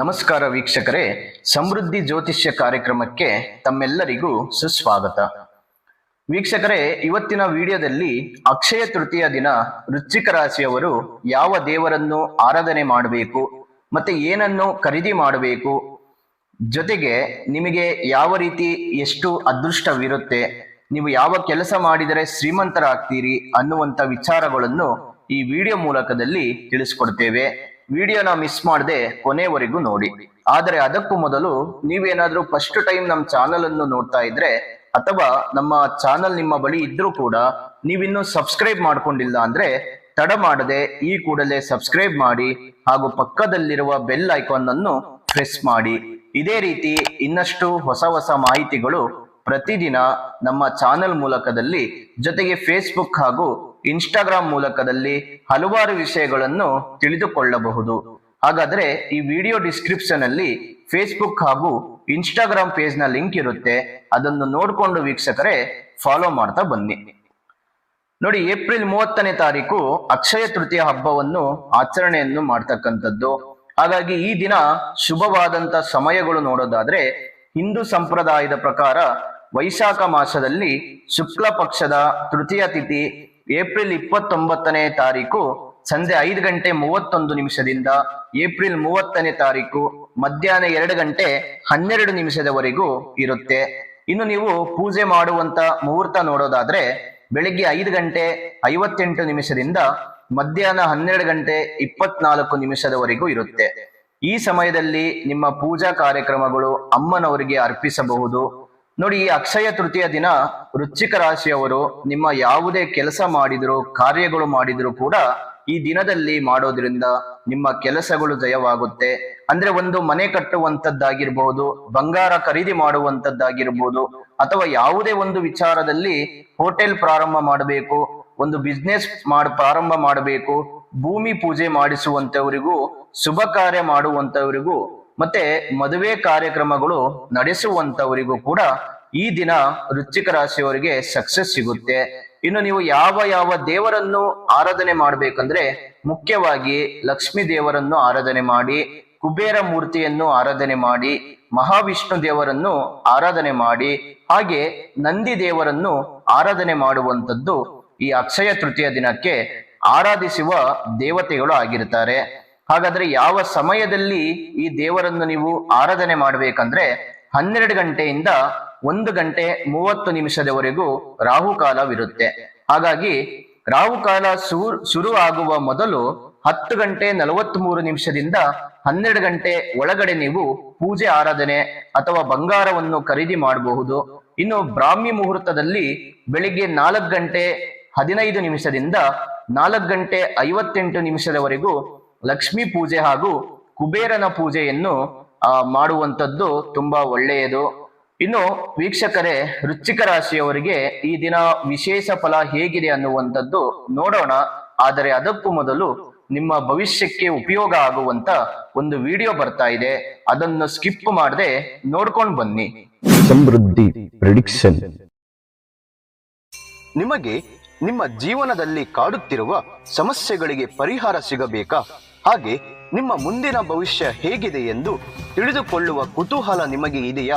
ನಮಸ್ಕಾರ ವೀಕ್ಷಕರೇ, ಸಮೃದ್ಧಿ ಜ್ಯೋತಿಷ್ಯ ಕಾರ್ಯಕ್ರಮಕ್ಕೆ ತಮ್ಮೆಲ್ಲರಿಗೂ ಸುಸ್ವಾಗತ. ವೀಕ್ಷಕರೇ, ಇವತ್ತಿನ ವಿಡಿಯೋದಲ್ಲಿ ಅಕ್ಷಯ ತೃತೀಯ ದಿನ ವೃಶ್ಚಿಕ ರಾಶಿಯವರು ಯಾವ ದೇವರನ್ನು ಆರಾಧನೆ ಮಾಡಬೇಕು, ಮತ್ತೆ ಏನನ್ನು ಖರೀದಿ ಮಾಡಬೇಕು, ಜೊತೆಗೆ ನಿಮಗೆ ಯಾವ ರೀತಿ ಎಷ್ಟು ಅದೃಷ್ಟವಿರುತ್ತೆ, ನೀವು ಯಾವ ಕೆಲಸ ಮಾಡಿದರೆ ಶ್ರೀಮಂತರಾಗ್ತೀರಿ ಅನ್ನುವಂಥ ವಿಚಾರಗಳನ್ನು ಈ ವಿಡಿಯೋ ಮೂಲಕದಲ್ಲಿ ತಿಳಿಸ್ಕೊಡ್ತೇವೆ. ವಿಡಿಯೋನ ಮಿಸ್ ಮಾಡದೆ ಕೊನೆವರೆಗೂ ನೋಡಿ. ಆದರೆ ಅದಕ್ಕೂ ಮೊದಲು ನೀವೇನಾದರೂ ಫಸ್ಟ್ ಟೈಮ್ ನಮ್ಮ ಚಾನಲ್ ಅನ್ನು ನೋಡ್ತಾ ಇದ್ರೆ ಅಥವಾ ನಮ್ಮ ಚಾನಲ್ ನಿಮ್ಮ ಬಳಿ ಇದ್ರೂ ಕೂಡ ನೀವಿನ್ನೂ ಸಬ್ಸ್ಕ್ರೈಬ್ ಮಾಡ್ಕೊಂಡಿಲ್ಲ ಅಂದ್ರೆ ತಡ ಮಾಡದೆ ಈ ಕೂಡಲೇ ಸಬ್ಸ್ಕ್ರೈಬ್ ಮಾಡಿ ಹಾಗೂ ಪಕ್ಕದಲ್ಲಿರುವ ಬೆಲ್ ಐಕಾನ್ ಅನ್ನು ಪ್ರೆಸ್ ಮಾಡಿ. ಇದೇ ರೀತಿ ಇನ್ನಷ್ಟು ಹೊಸ ಹೊಸ ಮಾಹಿತಿಗಳು ಪ್ರತಿದಿನ ನಮ್ಮ ಚಾನೆಲ್ ಮೂಲಕದಲ್ಲಿ ಜೊತೆಗೆ ಫೇಸ್ಬುಕ್ ಹಾಗೂ ಇನ್ಸ್ಟಾಗ್ರಾಮ್ ಮೂಲಕದಲ್ಲಿ ಹಲವಾರು ವಿಷಯಗಳನ್ನು ತಿಳಿದುಕೊಳ್ಳಬಹುದು. ಹಾಗಾದ್ರೆ ಈ ವಿಡಿಯೋ ಡಿಸ್ಕ್ರಿಪ್ಷನ್ ಅಲ್ಲಿ ಫೇಸ್ಬುಕ್ ಹಾಗೂ ಇನ್ಸ್ಟಾಗ್ರಾಮ್ ಪೇಜ್ನ ಲಿಂಕ್ ಇರುತ್ತೆ. ಅದನ್ನು ನೋಡಿಕೊಂಡು ವೀಕ್ಷಕರೇ ಫಾಲೋ ಮಾಡ್ತಾ ಬನ್ನಿ. ನೋಡಿ, ಏಪ್ರಿಲ್ ಮೂವತ್ತನೇ ತಾರೀಕು ಅಕ್ಷಯ ತೃತೀಯ ಹಬ್ಬವನ್ನು ಆಚರಣೆಯನ್ನು ಮಾಡ್ತಕ್ಕಂಥದ್ದು. ಹಾಗಾಗಿ ಈ ದಿನ ಶುಭವಾದಂತ ಸಮಯಗಳು ನೋಡೋದಾದ್ರೆ ಹಿಂದೂ ಸಂಪ್ರದಾಯದ ಪ್ರಕಾರ ವೈಶಾಖ ಮಾಸದಲ್ಲಿ ಶುಕ್ಲ ಪಕ್ಷದ ತೃತೀಯ ತಿಥಿ ಏಪ್ರಿಲ್ ಇಪ್ಪತ್ತೊಂಬತ್ತನೇ ತಾರೀಕು ಸಂಜೆ ಐದು ಗಂಟೆ ಮೂವತ್ತೊಂದು ನಿಮಿಷದಿಂದ ಏಪ್ರಿಲ್ ಮೂವತ್ತನೇ ತಾರೀಕು ಮಧ್ಯಾಹ್ನ ಎರಡು ಗಂಟೆ ಹನ್ನೆರಡು ನಿಮಿಷದವರೆಗೂ ಇರುತ್ತೆ. ಇನ್ನು ನೀವು ಪೂಜೆ ಮಾಡುವಂತ ಮುಹೂರ್ತ ನೋಡೋದಾದ್ರೆ ಬೆಳಿಗ್ಗೆ ಐದು ಗಂಟೆ ಐವತ್ತೆಂಟು ನಿಮಿಷದಿಂದ ಮಧ್ಯಾಹ್ನ ಹನ್ನೆರಡು ಗಂಟೆ ಇಪ್ಪತ್ನಾಲ್ಕು ನಿಮಿಷದವರೆಗೂ ಇರುತ್ತೆ. ಈ ಸಮಯದಲ್ಲಿ ನಿಮ್ಮ ಪೂಜಾ ಕಾರ್ಯಕ್ರಮಗಳು ಅಮ್ಮನವರಿಗೆ ಅರ್ಪಿಸಬಹುದು. ನೋಡಿ, ಈ ಅಕ್ಷಯ ತೃತೀಯ ದಿನ ವೃಶ್ಚಿಕ ರಾಶಿಯವರು ನಿಮ್ಮ ಯಾವುದೇ ಕೆಲಸ ಮಾಡಿದ್ರು, ಕಾರ್ಯಗಳು ಮಾಡಿದ್ರು ಕೂಡ ಈ ದಿನದಲ್ಲಿ ಮಾಡೋದ್ರಿಂದ ನಿಮ್ಮ ಕೆಲಸಗಳು ಜಯವಾಗುತ್ತೆ. ಅಂದ್ರೆ ಒಂದು ಮನೆ ಕಟ್ಟುವಂತದ್ದಾಗಿರ್ಬಹುದು ಬಂಗಾರ ಖರೀದಿ ಮಾಡುವಂತದ್ದಾಗಿರ್ಬಹುದು ಅಥವಾ ಯಾವುದೇ ಒಂದು ವಿಚಾರದಲ್ಲಿ ಹೋಟೆಲ್ ಪ್ರಾರಂಭ ಮಾಡಬೇಕು, ಒಂದು ಬಿಸ್ನೆಸ್ ಮಾಡ, ಪ್ರಾರಂಭ ಮಾಡಬೇಕು, ಭೂಮಿ ಪೂಜೆ ಮಾಡಿಸುವಂತವರಿಗೂ, ಶುಭ ಕಾರ್ಯ ಮಾಡುವಂತವರಿಗೂ, ಮತ್ತೆ ಮದುವೆ ಕಾರ್ಯಕ್ರಮಗಳು ನಡೆಸುವಂತವರಿಗೂ ಕೂಡ ಈ ದಿನ ವೃಶ್ಚಿಕ ರಾಶಿಯವರಿಗೆ ಸಕ್ಸಸ್ ಸಿಗುತ್ತೆ. ಇನ್ನು ನೀವು ಯಾವ ಯಾವ ದೇವರನ್ನು ಆರಾಧನೆ ಮಾಡ್ಬೇಕಂದ್ರೆ ಮುಖ್ಯವಾಗಿ ಲಕ್ಷ್ಮೀ ದೇವರನ್ನು ಆರಾಧನೆ ಮಾಡಿ, ಕುಬೇರ ಮೂರ್ತಿಯನ್ನು ಆರಾಧನೆ ಮಾಡಿ, ಮಹಾವಿಷ್ಣು ದೇವರನ್ನು ಆರಾಧನೆ ಮಾಡಿ, ಹಾಗೆ ನಂದಿ ದೇವರನ್ನು ಆರಾಧನೆ ಮಾಡುವಂಥದ್ದು ಈ ಅಕ್ಷಯ ತೃತೀಯ ದಿನಕ್ಕೆ ಆರಾಧಿಸುವ ದೇವತೆಗಳು ಆಗಿರ್ತಾರೆ. ಹಾಗಾದ್ರೆ ಯಾವ ಸಮಯದಲ್ಲಿ ಈ ದೇವರನ್ನು ನೀವು ಆರಾಧನೆ ಮಾಡ್ಬೇಕಂದ್ರೆ ಹನ್ನೆರಡು ಗಂಟೆಯಿಂದ ಒಂದು ಗಂಟೆ ಮೂವತ್ತು ನಿಮಿಷದವರೆಗೂ ರಾಹುಕಾಲವಿರುತ್ತೆ ಹಾಗಾಗಿ ರಾಹುಕಾಲ ಶುರು ಶುರು ಆಗುವ ಮೊದಲು ಹತ್ತು ಗಂಟೆ ನಲವತ್ತ್ ಮೂರು ನಿಮಿಷದಿಂದ ಹನ್ನೆರಡು ಗಂಟೆ ಒಳಗಡೆ ನೀವು ಪೂಜೆ ಆರಾಧನೆ ಅಥವಾ ಬಂಗಾರವನ್ನು ಖರೀದಿ ಮಾಡಬಹುದು. ಇನ್ನು ಬ್ರಾಹ್ಮಿ ಮುಹೂರ್ತದಲ್ಲಿ ಬೆಳಿಗ್ಗೆ ನಾಲ್ಕು ಗಂಟೆ ಹದಿನೈದು ನಿಮಿಷದಿಂದ ನಾಲ್ಕು ಗಂಟೆ ಐವತ್ತೆಂಟು ನಿಮಿಷದವರೆಗೂ ಲಕ್ಷ್ಮೀ ಪೂಜೆ ಹಾಗೂ ಕುಬೇರನ ಪೂಜೆಯನ್ನು ಆ, ಮಾಡುವಂತದ್ದು ತುಂಬಾ ಒಳ್ಳೆಯದು. ಇನ್ನು ವೀಕ್ಷಕರೇ ವೃಶ್ಚಿಕ ರಾಶಿಯವರಿಗೆ ಈ ದಿನ ವಿಶೇಷ ಫಲ ಹೇಗಿದೆ ಅನ್ನುವಂಥದ್ದು ನೋಡೋಣ. ಆದರೆ ಅದಕ್ಕೂ ಮೊದಲು ನಿಮ್ಮ ಭವಿಷ್ಯಕ್ಕೆ ಉಪಯೋಗ ಆಗುವಂತ ಒಂದು ವಿಡಿಯೋ ಬರ್ತಾ ಇದೆ. ಅದನ್ನು ಸ್ಕಿಪ್ ಮಾಡದೆ ನೋಡ್ಕೊಂಡು ಬನ್ನಿ. ಸಮೃದ್ಧಿ ಪ್ರಿಡಿಕ್ಷನ್ ನಿಮಗೆ ನಿಮ್ಮ ಜೀವನದಲ್ಲಿ ಕಾಡುತ್ತಿರುವ ಸಮಸ್ಯೆಗಳಿಗೆ ಪರಿಹಾರ ಸಿಗಬೇಕಾ? ಹಾಗೆ ನಿಮ್ಮ ಮುಂದಿನ ಭವಿಷ್ಯ ಹೇಗಿದೆ ಎಂದು ತಿಳಿದುಕೊಳ್ಳುವ ಕುತೂಹಲ ನಿಮಗೆ ಇದೆಯಾ?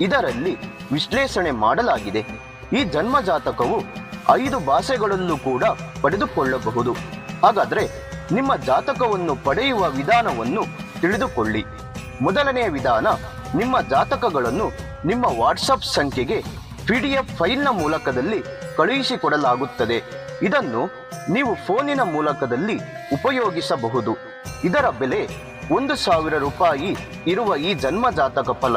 ಇದರಲ್ಲಿ ವಿಶ್ಲೇಷಣೆ ಮಾಡಲಾಗಿದೆ. ಈ ಜನ್ಮ ಜಾತಕವು ಐದು ಭಾಷೆಗಳಲ್ಲೂ ಕೂಡ ಪಡೆದುಕೊಳ್ಳಬಹುದು. ಹಾಗಾದ್ರೆ ನಿಮ್ಮ ಜಾತಕವನ್ನು ಪಡೆಯುವ ವಿಧಾನವನ್ನು ತಿಳಿದುಕೊಳ್ಳಿ. ಮೊದಲನೆಯ ವಿಧಾನ, ನಿಮ್ಮ ಜಾತಕಗಳನ್ನು ನಿಮ್ಮ ವಾಟ್ಸಪ್ ಸಂಖ್ಯೆಗೆ ಪಿ ಡಿ ಎಫ್ ಫೈಲ್ನ ಮೂಲಕದಲ್ಲಿ ಕಳುಹಿಸಿಕೊಡಲಾಗುತ್ತದೆ. ಇದನ್ನು ನೀವು ಫೋನಿನ ಮೂಲಕದಲ್ಲಿ ಉಪಯೋಗಿಸಬಹುದು. ಇದರ ಬೆಲೆ ಒಂದು ಸಾವಿರ ರೂಪಾಯಿ ಇರುವ ಈ ಜನ್ಮ ಜಾತಕ ಫಲ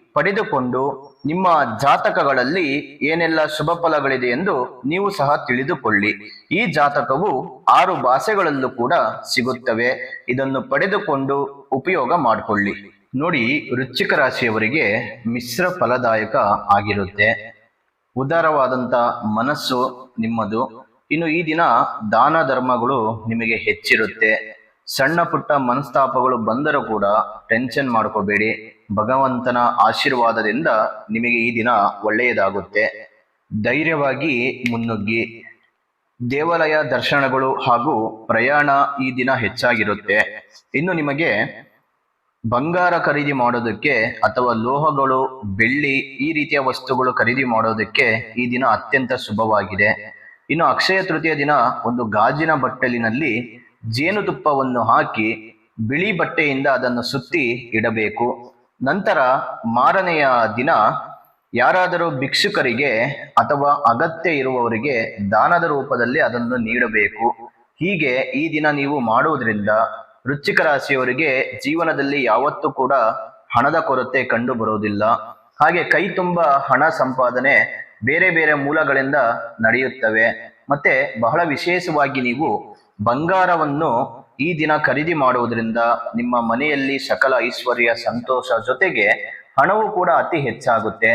ಪಡೆದುಕೊಂಡು ನಿಮ್ಮ ಜಾತಕಗಳಲ್ಲಿ ಏನೆಲ್ಲ ಶುಭ ಫಲಗಳಿದೆ ಎಂದು ನೀವು ಸಹ ತಿಳಿದುಕೊಳ್ಳಿ. ಈ ಜಾತಕವು ಆರು ಭಾಷೆಗಳಲ್ಲೂ ಕೂಡ ಸಿಗುತ್ತವೆ. ಇದನ್ನು ಪಡೆದುಕೊಂಡು ಉಪಯೋಗ ಮಾಡಿಕೊಳ್ಳಿ. ನೋಡಿ, ವೃಶ್ಚಿಕ ರಾಶಿಯವರಿಗೆ ಮಿಶ್ರ ಫಲದಾಯಕ ಆಗಿರುತ್ತೆ. ಉದಾರವಾದಂತ ಮನಸ್ಸು ನಿಮ್ಮದು. ಇನ್ನು ಈ ದಿನ ದಾನ ಧರ್ಮಗಳು ನಿಮಗೆ ಹೆಚ್ಚಿರುತ್ತೆ. ಸಣ್ಣ ಪುಟ್ಟ ಮನಸ್ತಾಪಗಳು ಬಂದರೂ ಕೂಡ ಟೆನ್ಷನ್ ಮಾಡ್ಕೋಬೇಡಿ. ಭಗವಂತನ ಆಶೀರ್ವಾದದಿಂದ ನಿಮಗೆ ಈ ದಿನ ಒಳ್ಳೆಯದಾಗುತ್ತೆ. ಧೈರ್ಯವಾಗಿ ಮುನ್ನುಗ್ಗಿ. ದೇವಾಲಯ ದರ್ಶನಗಳು ಹಾಗೂ ಪ್ರಯಾಣ ಈ ದಿನ ಹೆಚ್ಚಾಗಿರುತ್ತೆ. ಇನ್ನು ನಿಮಗೆ ಬಂಗಾರ ಖರೀದಿ ಮಾಡೋದಕ್ಕೆ ಅಥವಾ ಲೋಹಗಳು, ಬೆಳ್ಳಿ ಈ ರೀತಿಯ ವಸ್ತುಗಳು ಖರೀದಿ ಮಾಡೋದಕ್ಕೆ ಈ ದಿನ ಅತ್ಯಂತ ಶುಭವಾಗಿದೆ. ಇನ್ನು ಅಕ್ಷಯ ತೃತೀಯ ದಿನ ಒಂದು ಗಾಜಿನ ಬಟ್ಟಲಿನಲ್ಲಿ ಜೇನುತುಪ್ಪವನ್ನು ಹಾಕಿ ಬಿಳಿ ಬಟ್ಟೆಯಿಂದ ಅದನ್ನು ಸುತ್ತಿ ಇಡಬೇಕು. ನಂತರ ಮಾರನೆಯ ದಿನ ಯಾರಾದರೂ ಭಿಕ್ಷುಕರಿಗೆ ಅಥವಾ ಅಗತ್ಯ ಇರುವವರಿಗೆ ದಾನದ ರೂಪದಲ್ಲಿ ಅದನ್ನು ನೀಡಬೇಕು. ಹೀಗೆ ಈ ದಿನ ನೀವು ಮಾಡುವುದರಿಂದ ವೃಶ್ಚಿಕ ರಾಶಿಯವರಿಗೆ ಜೀವನದಲ್ಲಿ ಯಾವತ್ತೂ ಕೂಡ ಹಣದ ಕೊರತೆ ಕಂಡು ಬರುವುದಿಲ್ಲ. ಹಾಗೆ ಕೈ ತುಂಬ ಹಣ ಸಂಪಾದನೆ ಬೇರೆ ಬೇರೆ ಮೂಲಗಳಿಂದ ನಡೆಯುತ್ತವೆ. ಮತ್ತೆ ಬಹಳ ವಿಶೇಷವಾಗಿ ನೀವು ಬಂಗಾರವನ್ನು ಈ ದಿನ ಖರೀದಿ ಮಾಡುವುದರಿಂದ ನಿಮ್ಮ ಮನೆಯಲ್ಲಿ ಸಕಲ ಐಶ್ವರ್ಯ ಸಂತೋಷ ಜೊತೆಗೆ ಹಣವು ಕೂಡ ಅತಿ ಹೆಚ್ಚಾಗುತ್ತೆ.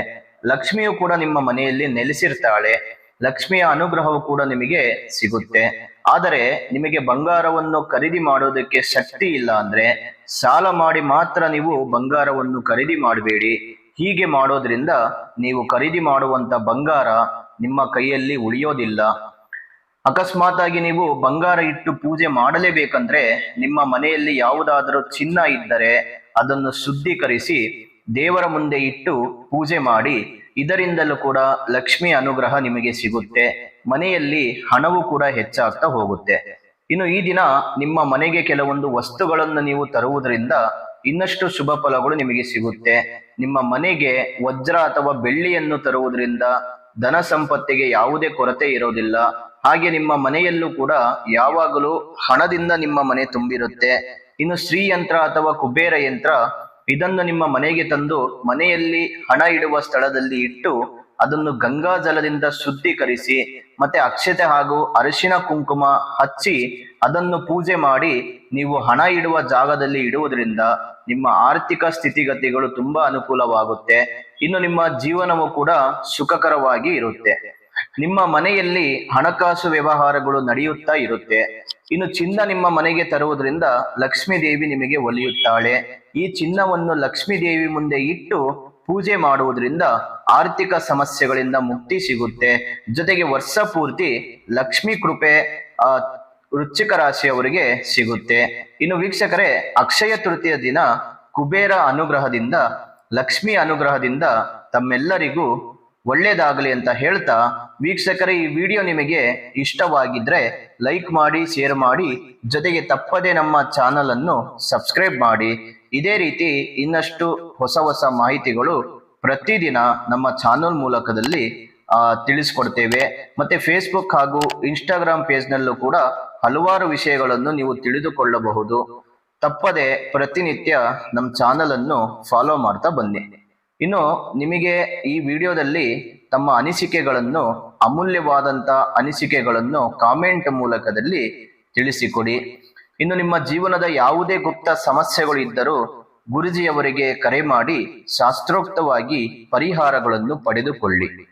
ಲಕ್ಷ್ಮಿಯು ಕೂಡ ನಿಮ್ಮ ಮನೆಯಲ್ಲಿ ನೆಲೆಸಿರ್ತಾಳೆ. ಲಕ್ಷ್ಮಿಯ ಅನುಗ್ರಹವು ಕೂಡ ನಿಮಗೆ ಸಿಗುತ್ತೆ. ಆದರೆ ನಿಮಗೆ ಬಂಗಾರವನ್ನು ಖರೀದಿ ಮಾಡೋದಕ್ಕೆ ಶಕ್ತಿ ಇಲ್ಲ ಅಂದ್ರೆ ಸಾಲ ಮಾಡಿ ಮಾತ್ರ ನೀವು ಬಂಗಾರವನ್ನು ಖರೀದಿ ಮಾಡಬೇಡಿ. ಹೀಗೆ ಮಾಡೋದ್ರಿಂದ ನೀವು ಖರೀದಿ ಮಾಡುವಂತ ಬಂಗಾರ ನಿಮ್ಮ ಕೈಯಲ್ಲಿ ಉಳಿಯೋದಿಲ್ಲ. ಅಕಸ್ಮಾತ್ ಆಗಿ ನೀವು ಬಂಗಾರ ಇಟ್ಟು ಪೂಜೆ ಮಾಡಲೇಬೇಕಂದ್ರೆ ನಿಮ್ಮ ಮನೆಯಲ್ಲಿ ಯಾವುದಾದರೂ ಚಿನ್ನ ಇದ್ದರೆ ಅದನ್ನು ಶುದ್ಧೀಕರಿಸಿ ದೇವರ ಮುಂದೆ ಇಟ್ಟು ಪೂಜೆ ಮಾಡಿ, ಇದರಿಂದಲೂ ಕೂಡ ಲಕ್ಷ್ಮಿ ಅನುಗ್ರಹ ನಿಮಗೆ ಸಿಗುತ್ತೆ. ಮನೆಯಲ್ಲಿ ಹಣವು ಕೂಡ ಹೆಚ್ಚಾಗ್ತಾ ಹೋಗುತ್ತೆ. ಇನ್ನು ಈ ದಿನ ನಿಮ್ಮ ಮನೆಗೆ ಕೆಲವೊಂದು ವಸ್ತುಗಳನ್ನು ನೀವು ತರುವುದರಿಂದ ಇನ್ನಷ್ಟು ಶುಭ ಫಲಗಳು ನಿಮಗೆ ಸಿಗುತ್ತೆ. ನಿಮ್ಮ ಮನೆಗೆ ವಜ್ರ ಅಥವಾ ಬೆಳ್ಳಿಯನ್ನು ತರುವುದರಿಂದ ಧನ ಸಂಪತ್ತಿಗೆ ಯಾವುದೇ ಕೊರತೆ ಇರೋದಿಲ್ಲ. ಹಾಗೆ ನಿಮ್ಮ ಮನೆಯಲ್ಲೂ ಕೂಡ ಯಾವಾಗಲೂ ಹಣದಿಂದ ನಿಮ್ಮ ಮನೆ ತುಂಬಿರುತ್ತೆ. ಇನ್ನು ಶ್ರೀಯಂತ್ರ ಅಥವಾ ಕುಬೇರ ಯಂತ್ರ ಇದನ್ನು ನಿಮ್ಮ ಮನೆಗೆ ತಂದು ಮನೆಯಲ್ಲಿ ಹಣ ಇಡುವ ಸ್ಥಳದಲ್ಲಿ ಇಟ್ಟು ಅದನ್ನು ಗಂಗಾ ಜಲದಿಂದ ಶುದ್ಧೀಕರಿಸಿ ಮತ್ತೆ ಅಕ್ಷತೆ ಹಾಗೂ ಅರಿಶಿನ ಕುಂಕುಮ ಹಚ್ಚಿ ಅದನ್ನು ಪೂಜೆ ಮಾಡಿ ನೀವು ಹಣ ಇಡುವ ಜಾಗದಲ್ಲಿ ಇಡುವುದರಿಂದ ನಿಮ್ಮ ಆರ್ಥಿಕ ಸ್ಥಿತಿಗತಿಗಳು ತುಂಬಾ ಅನುಕೂಲವಾಗುತ್ತೆ. ಇನ್ನು ನಿಮ್ಮ ಜೀವನವು ಕೂಡ ಸುಖಕರವಾಗಿ ಇರುತ್ತೆ. ನಿಮ್ಮ ಮನೆಯಲ್ಲಿ ಹಣಕಾಸು ವ್ಯವಹಾರಗಳು ನಡೆಯುತ್ತಾ ಇರುತ್ತೆ. ಇನ್ನು ಚಿನ್ನ ನಿಮ್ಮ ಮನೆಗೆ ತರುವುದರಿಂದ ಲಕ್ಷ್ಮೀ ದೇವಿ ನಿಮಗೆ ಒಲಿಯುತ್ತಾಳೆ. ಈ ಚಿನ್ನವನ್ನು ಲಕ್ಷ್ಮೀ ದೇವಿ ಮುಂದೆ ಇಟ್ಟು ಪೂಜೆ ಮಾಡುವುದರಿಂದ ಆರ್ಥಿಕ ಸಮಸ್ಯೆಗಳಿಂದ ಮುಕ್ತಿ ಸಿಗುತ್ತೆ. ಜೊತೆಗೆ ವರ್ಷ ಪೂರ್ತಿ ಲಕ್ಷ್ಮೀ ಕೃಪೆ, ಆ, ವೃಶ್ಚಿಕ ರಾಶಿಯವರಿಗೆ ಸಿಗುತ್ತೆ. ಇನ್ನು ವೀಕ್ಷಕರೇ, ಅಕ್ಷಯ ತೃತೀಯ ದಿನ ಕುಬೇರ ಅನುಗ್ರಹದಿಂದ, ಲಕ್ಷ್ಮಿ ಅನುಗ್ರಹದಿಂದ ತಮ್ಮೆಲ್ಲರಿಗೂ ಒಳ್ಳೇದಾಗಲಿ ಅಂತ ಹೇಳ್ತಾ ವೀಕ್ಷಕರೇ, ಈ ವಿಡಿಯೋ ನಿಮಗೆ ಇಷ್ಟವಾಗಿದ್ರೆ ಲೈಕ್ ಮಾಡಿ, ಶೇರ್ ಮಾಡಿ, ಜೊತೆಗೆ ತಪ್ಪದೆ ನಮ್ಮ ಚಾನಲ್ ಅನ್ನು ಸಬ್ಸ್ಕ್ರೈಬ್ ಮಾಡಿ. ಇದೇ ರೀತಿ ಇನ್ನಷ್ಟು ಹೊಸ ಹೊಸ ಮಾಹಿತಿಗಳು ಪ್ರತಿದಿನ ನಮ್ಮ ಚಾನಲ್ ಮೂಲಕದಲ್ಲಿ ತಿಳಿಸ್ಕೊಡ್ತೇವೆ. ಮತ್ತೆ ಫೇಸ್ಬುಕ್ ಹಾಗೂ ಇನ್ಸ್ಟಾಗ್ರಾಮ್ ಪೇಜ್ನಲ್ಲೂ ಕೂಡ ಹಲವಾರು ವಿಷಯಗಳನ್ನು ನೀವು ತಿಳಿದುಕೊಳ್ಳಬಹುದು. ತಪ್ಪದೆ ಪ್ರತಿನಿತ್ಯ ನಮ್ಮ ಚಾನಲ್ ಅನ್ನು ಫಾಲೋ ಮಾಡ್ತಾ ಬನ್ನಿ. ಇನ್ನು ನಿಮಗೆ ಈ ವಿಡಿಯೋದಲ್ಲಿ ತಮ್ಮ ಅನಿಸಿಕೆಗಳನ್ನು, ಅಮೂಲ್ಯವಾದಂತ ಅನಿಸಿಕೆಗಳನ್ನು ಕಾಮೆಂಟ್ ಮೂಲಕದಲ್ಲಿ ತಿಳಿಸಿಕೊಡಿ. ಇನ್ನು ನಿಮ್ಮ ಜೀವನದ ಯಾವುದೇ ಗುಪ್ತ ಸಮಸ್ಯೆಗಳು ಇದ್ದರೂ ಗುರುಜಿಯವರಿಗೆ ಕರೆ ಮಾಡಿ ಶಾಸ್ತ್ರೋಕ್ತವಾಗಿ ಪರಿಹಾರಗಳನ್ನು ಪಡೆದುಕೊಳ್ಳಿ.